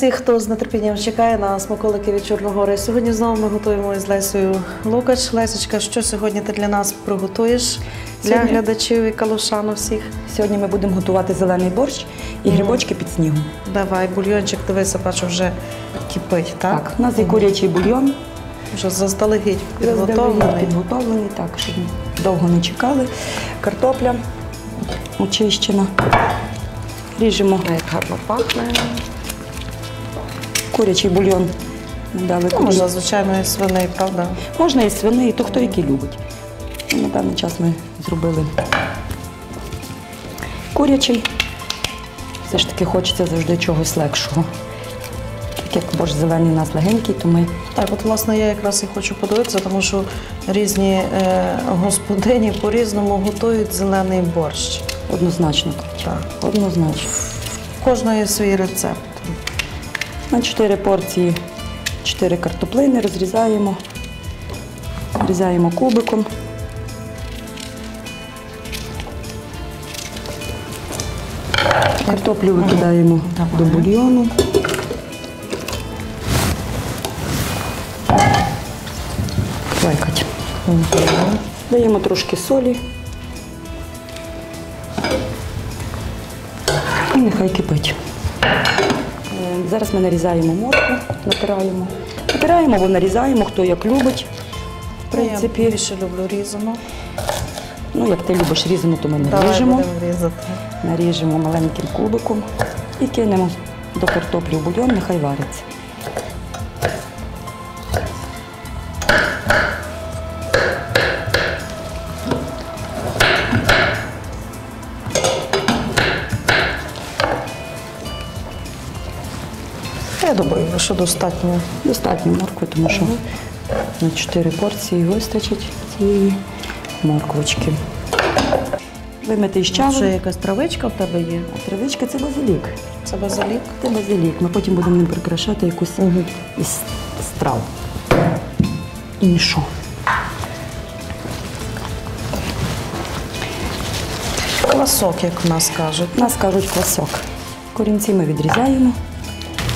Усіх, хто з нетерпінням чекає на смаколики від Чорногори. Сьогодні знову ми готуємо із Лесею Лукач. Лесечка, що сьогодні ти для нас приготуєш для Сьогодні- глядачів і калушану всіх? Сьогодні ми будемо готувати зелений борщ і грибочки під снігом. Давай, бульйончик, дивися, бачу, вже кипить, так? Так, у нас є курячий бульйон, Вже заздалегідь заздалегідь підготовлений. підготовлений, так, щоб довго не чекали. Картопля очищена. Ріжемо Як гарно пахне. Курячий бульйон. Дали Ну, можна, звичайно, і свиний, правда? Можна і свиний, то хто який любить. На даний час ми зробили курячий. Все ж таки хочеться завжди чогось легшого. Так як борщ зелений у нас легенький, то ми Так, от власне я якраз і хочу подивитися, тому що різні е, господині по-різному готують зелений борщ. однозначно. Так. Однозначно. В кожної свій рецепт. На 4 порції 4 картоплини розрізаємо, різаємо кубиком. Картоплю викидаємо до бульйону. Давай, Катя. Даємо трошки солі. І нехай кипить. Зараз ми нарізаємо моркву, натираємо. Натираємо або нарізаємо, хто як любить. В Я більше люблю різану. ну як ти любиш різану, то ми наріжемо. Наріжемо маленьким кубиком і кинемо до картоплі в бульйон, нехай вариться. Що достатньо. Достатньо моркви, тому що на 4 порції вистачить цієї морквочки. Вимити з чаву. Ще якась травичка в тебе є. А травичка це базилік. Це базилік. Це базилік. Ми потім будемо ним прикрашати якусь із страв. Іншу. Квасок, як в нас кажуть. Нас кажуть квасок. Корінці ми відрізаємо.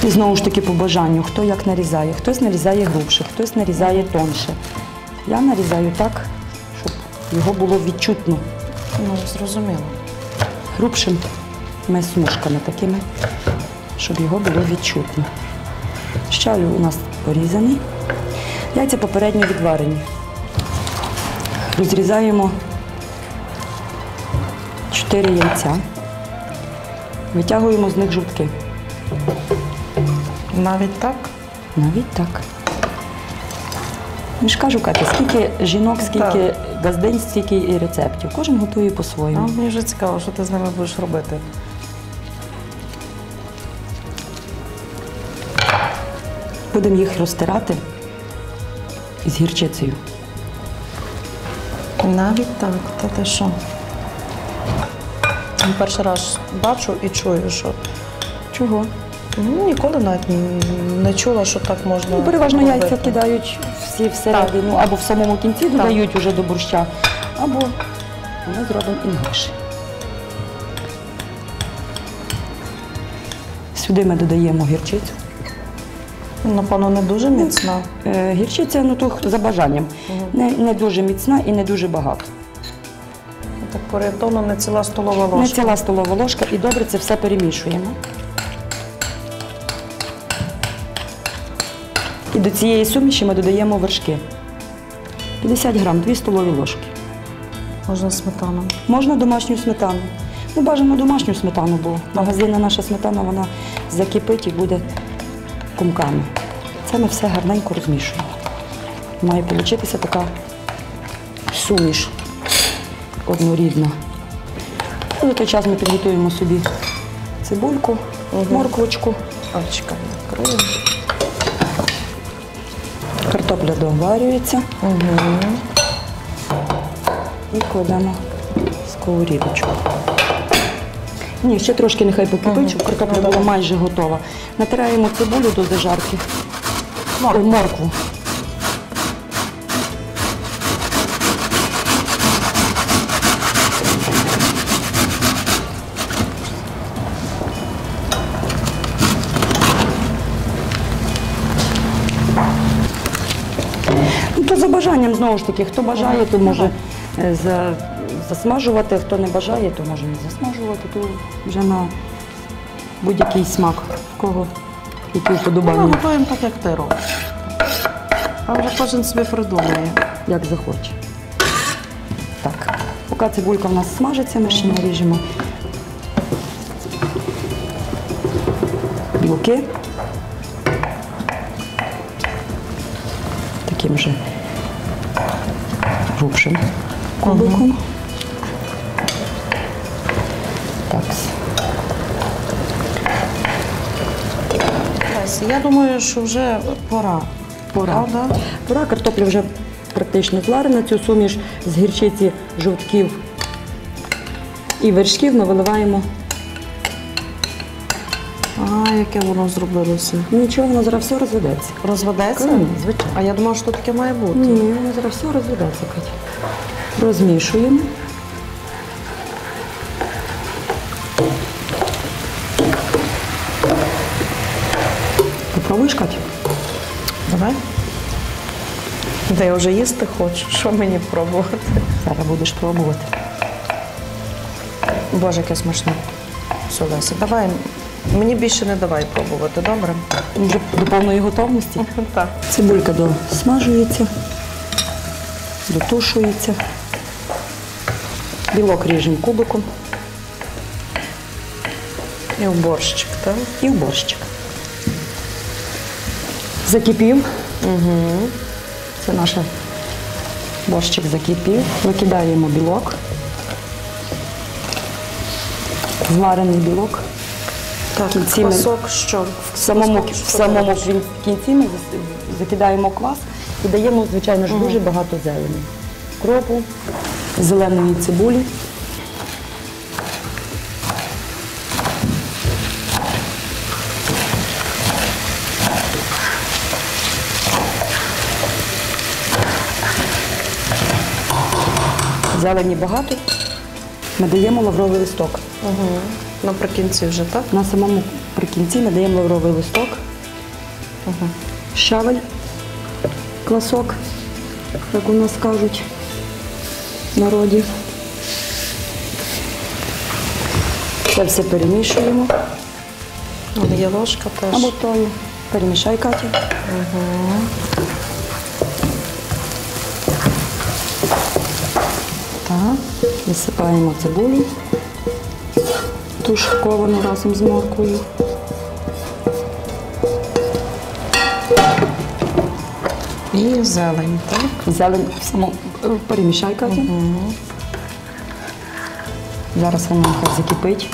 І знову ж таки по бажанню, хто як нарізає. Хтось нарізає грубше, хтось нарізає тонше. Я нарізаю так, щоб його було відчутно Ну, зрозуміло. грубшим ми смужками такими, щоб його було відчутно. Щавлю у нас порізаний. Яйця попередньо відварені. Розрізаємо 4 яйця. Витягуємо з них жовтки. Навіть так? Навіть так. Я ж кажу, Катя, скільки жінок, скільки газдень, стільки і рецептів. Кожен готує по-своєму. мені вже цікаво, що ти з ними будеш робити. Будемо їх розтирати з гірчицею. Навіть так, та ти що? Перший раз бачу і чую, що Чого? Ну, ніколи навіть не чула, що так можна. Ну, переважно робити. яйця кидають всі всередину, або в самому кінці додають уже до борща, або ми зробимо інакше. Сюди ми додаємо гірчицю. Напевно, не дуже міцна. Е, Гірчиця ну, то за бажанням. Не, не дуже міцна і не дуже багато. Так порятовно не ціла столова ложка. Не ціла столова ложка і добре це все перемішуємо. І до цієї суміші ми додаємо вершки. 50 грам, 2 столові ложки. Можна сметану. Можна домашню сметану. Ну, бажано домашню сметану, бо магазинна наша сметана вона закипить і буде кумками. Це ми все гарненько розмішуємо. Має получитися така суміш однорідна. І за той час ми підготуємо собі цибульку, морквочку, А, чекай, відкрию. Картопля доварюється Угу. і кладемо сковорідочку. Ні, ще трошки нехай покипить, щоб картопля була майже готова. Натираємо цибулю до зажарки. Моркву. Бажанням знову ж таки, хто бажає, то може е, за, засмажувати, хто не бажає, то може не засмажувати, то вже на будь-який смак, в кого які Ми вподобання, готуємо так, як ти робиш. А вже кожен собі придумає. як захоче. Так, поки цибулька в нас смажиться, ми ще наріжемо білки. Таким же грубшим кубиком. Так. Я думаю, що вже пора. Пора. Правда? Пора, картопля вже практично зварена. Цю суміш з гірчиці, жовтків і вершків ми виливаємо. А, яке воно зробилося. Нічого, воно зараз все розведеться. Розведеться? Звичайно. А я думала, що таке має бути. Ні, воно зараз все розведеться, Катя. Розмішуємо. Попробуєш, Катя? Давай. Та я вже їсти хочу. Що мені пробувати? Зараз будеш пробувати. Боже, яке смачне. Все, Леся, давай. Мені більше не давай пробувати, добре? Вже до повної готовності. Так. Цибулька досмажується, дотушується. Білок ріжемо кубиком І в борщик, так? і в борщик. Закипів. Угу. Це наш борщик закипів. Викидаємо білок. Зварений білок. Так, кінці ми- квасок що? В самому, Квасок, в що самому кін- кінці ми зас- закидаємо квас і даємо, звичайно ж, дуже багато зелені. Кропу, зеленої цибулі. Зелені багато. Ми даємо лавровий листок. Угу. Наприкінці вже, так? На самому прикінці ми даємо лавровий листок, щавель, класок, як у нас кажуть в народі. Це все перемішуємо. Вон Є ложка теж. Або тою. Перемішай, Катя. Так. Висипаємо цибулю, тушковану разом з морквою. І зелень, так? Зелень само е, перемішай, Катя. Зараз воно нехай закипить.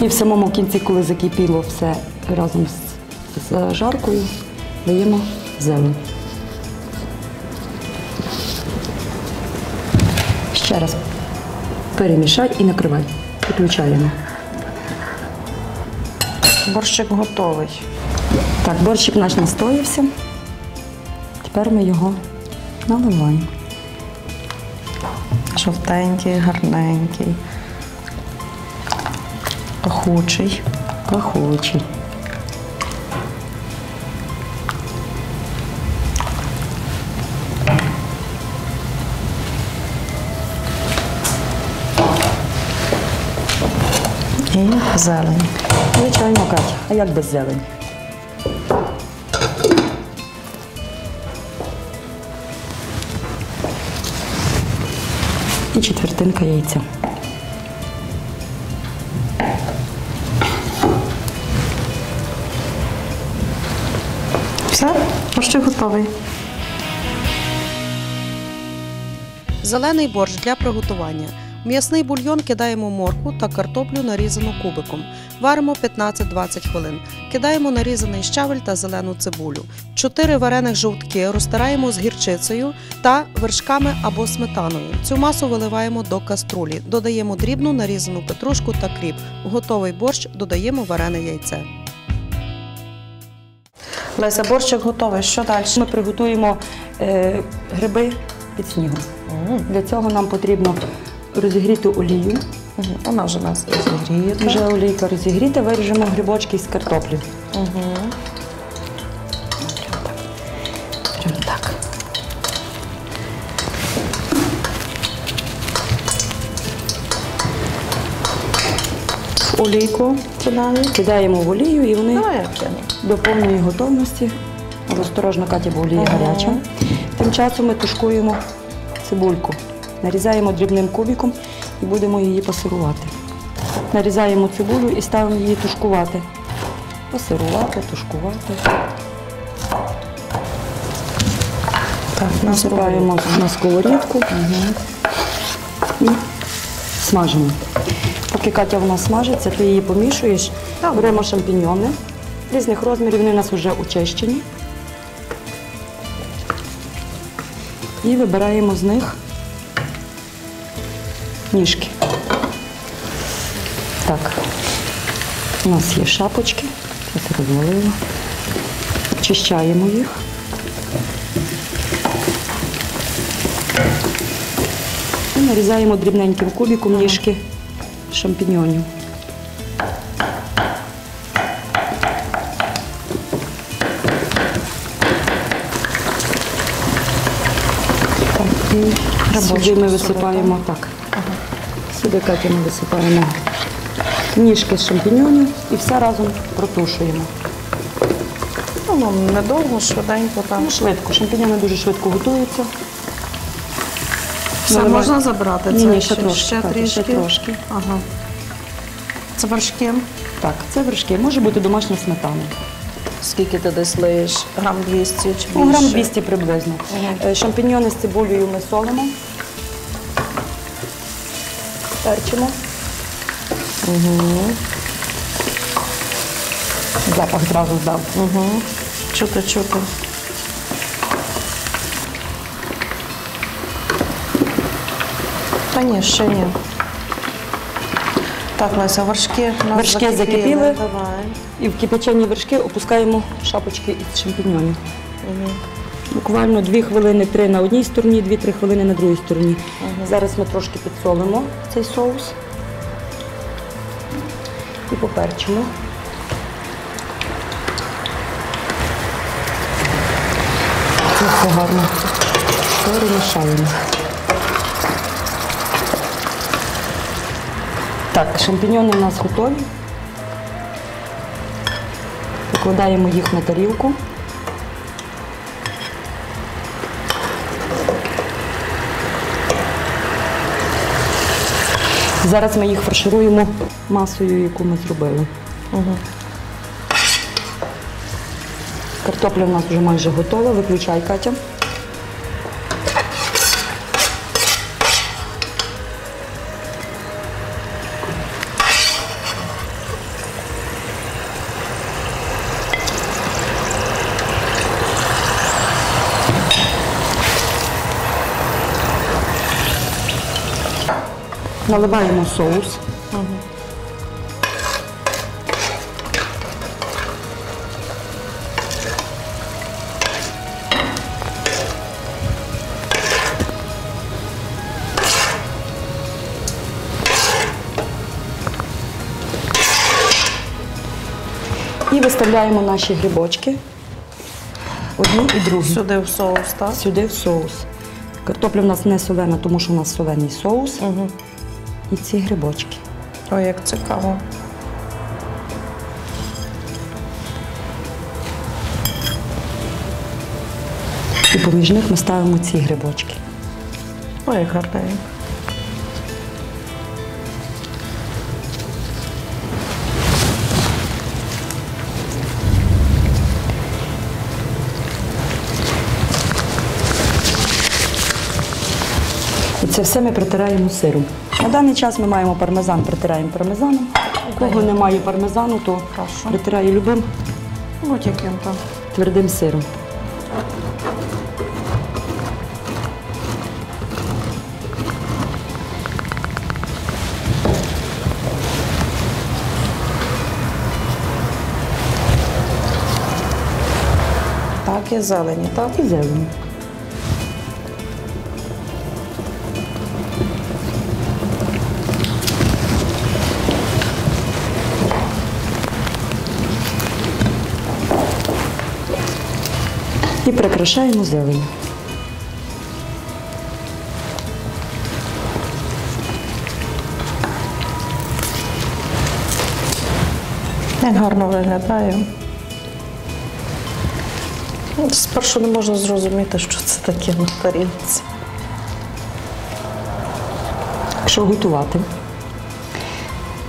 І в самому кінці, коли закипіло все разом з, з жаркою, даємо зелень. Ще раз перемішай і накривай. Підключаємо. Борщик готовий. Так, борщик наш настоївся. Тепер ми його наливаємо. Жовтенький, гарненький. Пахучий. Пахучий. І зелень. Звичайно, Катя. А як без зелені? І четвертинка яйця. Все, борщик готовий. Зелений борщ для приготування. В м'ясний бульйон кидаємо моркву та картоплю нарізану кубиком. Варимо 15-20 хвилин. Кидаємо нарізаний щавель та зелену цибулю. Чотири варених жовтки розтираємо з гірчицею та вершками або сметаною. Цю масу виливаємо до каструлі. Додаємо дрібну нарізану петрушку та кріп. В готовий борщ додаємо варене яйце. Леся, борщик готовий. Що далі? Ми приготуємо е, гриби під снігом. Для цього нам потрібно Розігріти олію. Вона вже у нас розігріє. Вже олійка розігріта, виріжемо грибочки з картоплі. Угу. Так. Олійку кидаємо. кидаємо в олію і вони до повної готовності. Осторожно, Катя, бо олія гаряча. Тим часом ми тушкуємо цибульку. Нарізаємо дрібним кубиком і будемо її пасирувати. Нарізаємо цибулю і ставимо її тушкувати. Пасирувати, тушкувати. Так, Насипаємо на сковорідку і смажимо. Поки Катя в нас смажиться, ти її помішуєш. Беремо шампіньйони різних розмірів, вони у нас вже очищені. І вибираємо з них ніжки. Так, у нас є шапочки, це розвалила. Очищаємо їх. І нарізаємо дрібненьким кубиком ніжки шампіньйонів. Так, і сюди ми висипаємо так. Сюди Катя ми висипаємо ніжки з шампіньйонів і все разом протушуємо. Ну, недовго, швиденько там. Ну, швидко. Шампіньйони дуже швидко готуються. Все Наливай- можна забрати? Ні, Це ні, ще трошки, Ще трішки. ще трошки. Ага. Це вершки. Так, це вершки. Може бути домашня сметана. Скільки ти десь лиєш? Грам 200 чи більше? Ну, грам 200 приблизно. Ага. Е, Шампіньйони з цибулею ми солимо. Перчимо. Запах зразу здав. Угу. Чути, чути. Та ні, ще ні. Так, Леся, вершки у нас Вершки закипіли. Давай. І в кипячені вершки опускаємо шапочки із шампіньйонів. Буквально 2 хвилини, 3 на одній стороні, 2-3 хвилини на другій стороні. Зараз ми трошки підсолимо цей соус і поперчимо. Це все гарно перемішаємо. Так, шампіньони у нас готові. Викладаємо їх на тарілку. Зараз ми їх фаршируємо масою, яку ми зробили. Угу. Картопля в нас вже майже готова. Виключай, Катя. Наливаємо соус. І виставляємо наші грибочки. Одні і другі. Сюди в соус, так? Сюди в соус. Картопля в нас не солена, тому що у нас солений соус. Угу. І ці грибочки. Ой, як цікаво. І поміж них ми ставимо ці грибочки. Ой, як гарненько. Це все ми притираємо сиром. На даний час ми маємо пармезан, притираємо пармезаном. У кого немає пармезану, то Прошу. притирає любим Будь-яким там. твердим сиром. Так, і зелені, так? І зелень. І прикрашаємо зелень. Як гарно виглядає. Спершу не можна зрозуміти, що це таке на тарілці. Якщо готувати,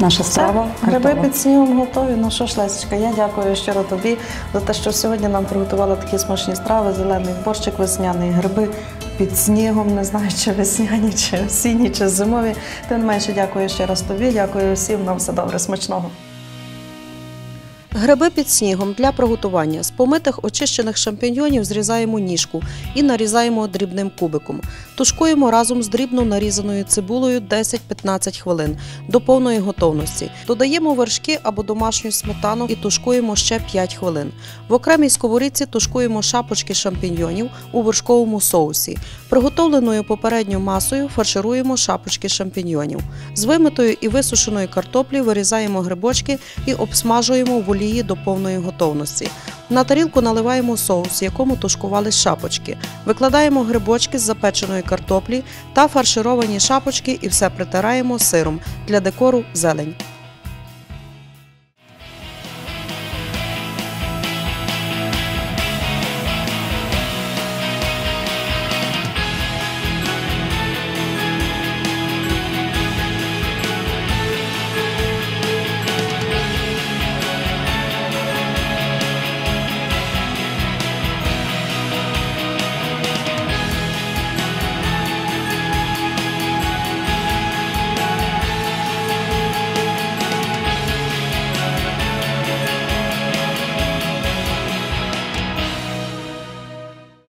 наша страва Гриби під снігом готові. Ну що ж, Лесечка, я дякую щиро тобі за те, що сьогодні нам приготувала такі смачні страви, зелений борщик весняний, гриби під снігом, не знаю, чи весняні, чи осінні, чи зимові. Тим не менше, дякую ще раз тобі, дякую всім, нам все добре, смачного. Гриби під снігом для приготування з помитих очищених шампіньйонів зрізаємо ніжку і нарізаємо дрібним кубиком. Тушкуємо разом з дрібно нарізаною цибулею 10-15 хвилин до повної готовності. Додаємо вершки або домашню сметану і тушкуємо ще 5 хвилин. В окремій сковорідці тушкуємо шапочки шампіньйонів у вершковому соусі. Приготовленою попередньо масою фаршируємо шапочки шампіньйонів. З вимитої і висушеної картоплі вирізаємо грибочки і обсмажуємо в олії до повної готовності. На тарілку наливаємо соус, якому тушкували шапочки. Викладаємо грибочки з запеченої картоплі та фаршировані шапочки і все притираємо сиром для декору зелень.